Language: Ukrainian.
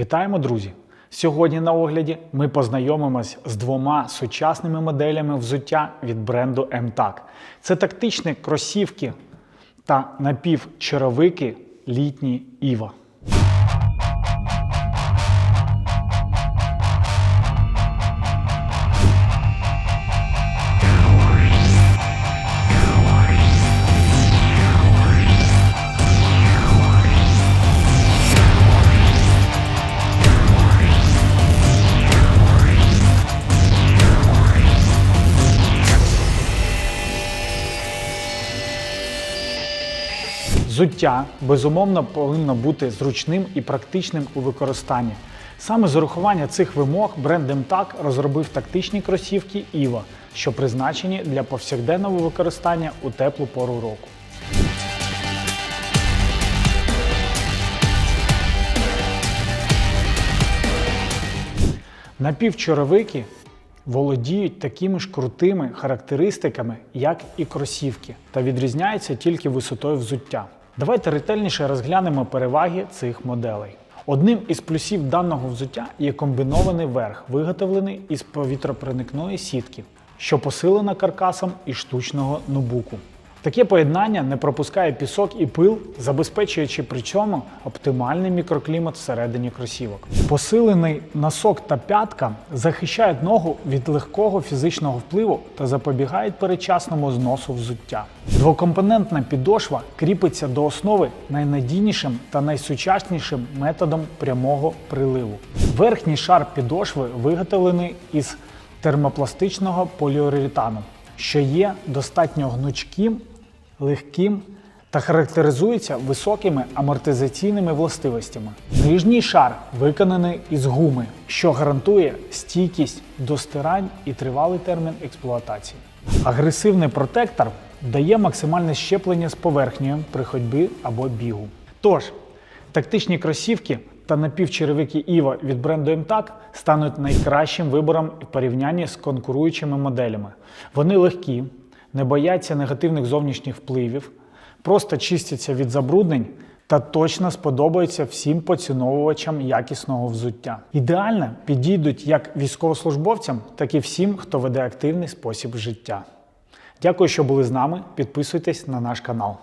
Вітаємо, друзі! Сьогодні на огляді ми познайомимось з двома сучасними моделями взуття від бренду MTAC. Це тактичні кросівки та напівчаровики літні Іва. Взуття безумовно повинно бути зручним і практичним у використанні. Саме з урахування цих вимог бренд MTAG розробив тактичні кросівки Іва, що призначені для повсякденного використання у теплу пору року. Напівчоровики володіють такими ж крутими характеристиками, як і кросівки, та відрізняються тільки висотою взуття. Давайте ретельніше розглянемо переваги цих моделей. Одним із плюсів даного взуття є комбінований верх, виготовлений із повітропроникної сітки, що посилена каркасом і штучного нубуку. Таке поєднання не пропускає пісок і пил, забезпечуючи при цьому оптимальний мікроклімат всередині кросівок. Посилений носок та п'ятка захищають ногу від легкого фізичного впливу та запобігають перечасному зносу взуття. Двокомпонентна підошва кріпиться до основи найнадійнішим та найсучаснішим методом прямого приливу. Верхній шар підошви виготовлений із термопластичного поліуретану, що є достатньо гнучким, легким та характеризується високими амортизаційними властивостями. Нижній шар виконаний із гуми, що гарантує стійкість до стирань і тривалий термін експлуатації. Агресивний протектор дає максимальне щеплення з поверхнею при ходьбі або бігу. Тож, тактичні кросівки та напівчеревики Іва від бренду MTAG стануть найкращим вибором в порівнянні з конкуруючими моделями. Вони легкі, не бояться негативних зовнішніх впливів, просто чистяться від забруднень та точно сподобаються всім поціновувачам якісного взуття. Ідеально підійдуть як військовослужбовцям, так і всім, хто веде активний спосіб життя. Дякую, що були з нами. Підписуйтесь на наш канал.